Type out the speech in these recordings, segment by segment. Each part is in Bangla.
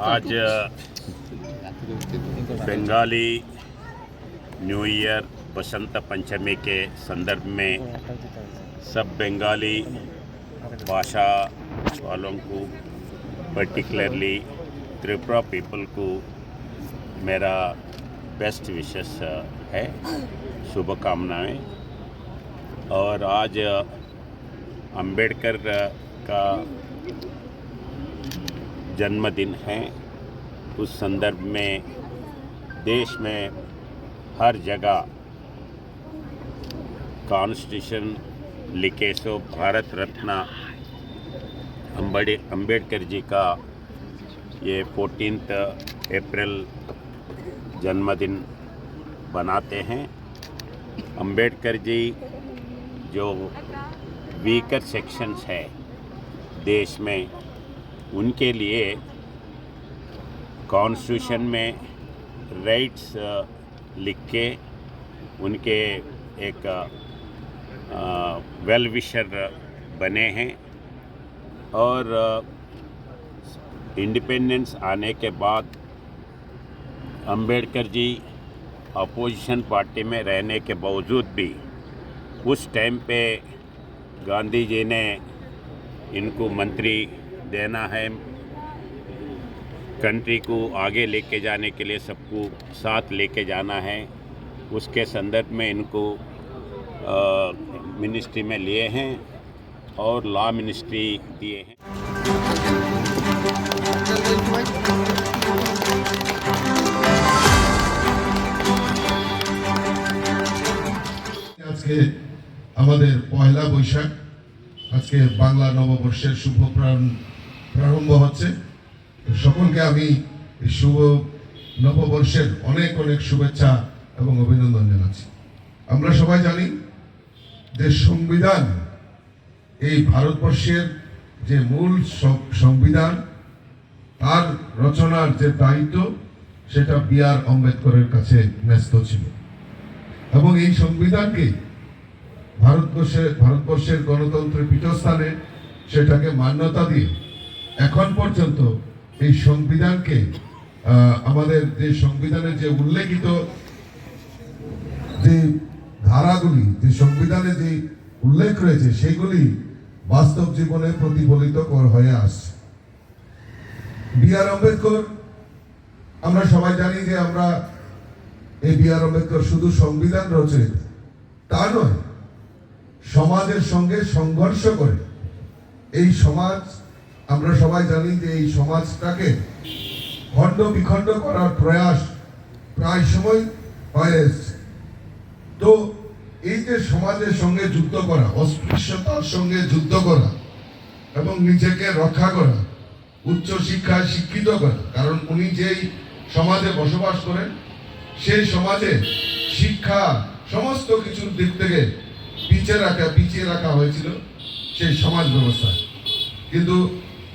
आज बंगाली न्यू ईयर बसंत पंचमी के संदर्भ में सब बंगाली भाषा वालों को पर्टिकुलरली त्रिपुरा पीपल को मेरा बेस्ट विशेष है। शुभकामनाएँ। और आज अंबेडकर का जन्मदिन है, उस संदर्भ में देश में हर जगह कॉन्स्टिट्यूशन लिखे सो भारत रत्न अम्बेड अंबेडकर जी का ये फोर्टीन अप्रैल जन्मदिन बनाते हैं। अंबेडकर जी जो वीकर सेक्शंस है देश में उनके लिए कॉन्स्टिट्यूशन में राइट्स लिख के उनके एक वेल विशर बने हैं और इंडिपेंडेंस आने के बाद अंबेडकर जी अपोजिशन पार्टी में रहने के बावजूद भी उस टाइम पे गांधी जी ने इनको मंत्री देना है कंट्री को आगे लेके जाने के लिए सबको साथ लेके जाना है उसके संदर्भ में इनको मिनिस्ट्री में लिए हैं और लॉ मिनिस्ट्री दिए हैं আজকে আমাদের পয়লা বৈশাখ আজকে বাংলা নববর্ষের শুভ প্রারম্ভ- হচ্ছে। সকলকে আমি শুভ নববর্ষের অনেক অনেক শুভেচ্ছা এবং অভিনন্দন জানাচ্ছি। আমরা সবাই জানি যে সংবিধান, এই ভারতবর্ষের যে মূল সংবিধান, তার রচনার যে দায়িত্ব, সেটা বি আর আম্বেদকরের কাছে ন্যস্ত ছিল। এবং এই সংবিধানকে ভারতবর্ষের ভারতবর্ষের গণতন্ত্রের পীঠস্থানে সেটাকে মান্যতা দিয়ে এখন পর্যন্ত এই সংবিধানকে আমাদের যে সংবিধানের যে উল্লেখিত যে ধারাগুলি, যে সংবিধানে যে উল্লেখ রয়েছে, সেগুলি বাস্তব জীবনে প্রতিফলিত কর হয়ে আসছে। বি আর আম্বেদকর, আমরা সবাই জানি যে আমরা এই বি আর আম্বেদকর শুধু সংবিধান রচয়িতা তা নয়, সমাজের সঙ্গে সংঘর্ষ করে, এই সমাজ আমরা সবাই জানি যে এই সমাজটাকে খণ্ড বিখণ্ড করার প্রয়াস প্রায় সময় হয়ে এসছে। তো এই যে সমাজের সঙ্গে যুদ্ধ করা, অস্পৃশ্যতার সঙ্গে যুদ্ধ করা এবং নিজেকে রক্ষা করা, উচ্চ শিক্ষায় শিক্ষিত করা, কারণ উনি যেই সমাজে বসবাস করেন, সেই সমাজে শিক্ষা সমস্ত কিছুর দিক থেকে পিছিয়ে রাখা পিছিয়ে রাখা হয়েছিল সেই সমাজ ব্যবস্থায়। কিন্তু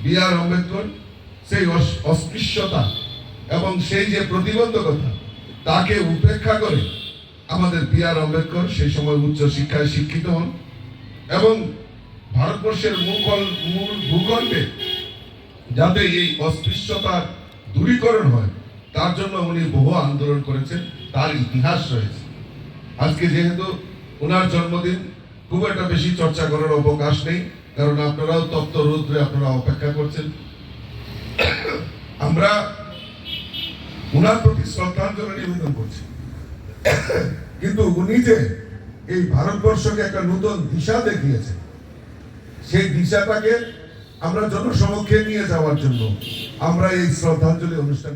বি আর আম্বেদকর সেই অস- অস্পৃশ্যতা এবং সেই যে প্রতিবন্ধকতা, তাকে উপেক্ষা করে আমাদের বি আর আম্বেদকর সেই সময় উচ্চ শিক্ষায় শিক্ষিত হন এবং ভারতবর্ষের মূল মূল ভূখণ্ডে যাতে এই অস্পৃশ্যতার দূরীকরণ হয়, তার জন্য উনি বহু আন্দোলন করেছেন, তার ইতিহাস রয়েছে। আজকে যেহেতু ওনার জন্মদিন, খুব একটা বেশি চর্চা করার অবকাশ নেই। কারণ আপনারাও তপ্ত রৌদ্রে আপনারা অপেক্ষা করছেন। আমরা ওনার প্রতি শ্রদ্ধাঞ্জলি নিবেদন করছি। কিন্তু উনি যে এই ভারতবর্ষকে একটা নতুন দিশা দেখিয়েছে সেই দিশাটাকে আমরা জনসমক্ষে নিয়ে যাওয়ার জন্য আমরা এই শ্রদ্ধাঞ্জলি অনুষ্ঠান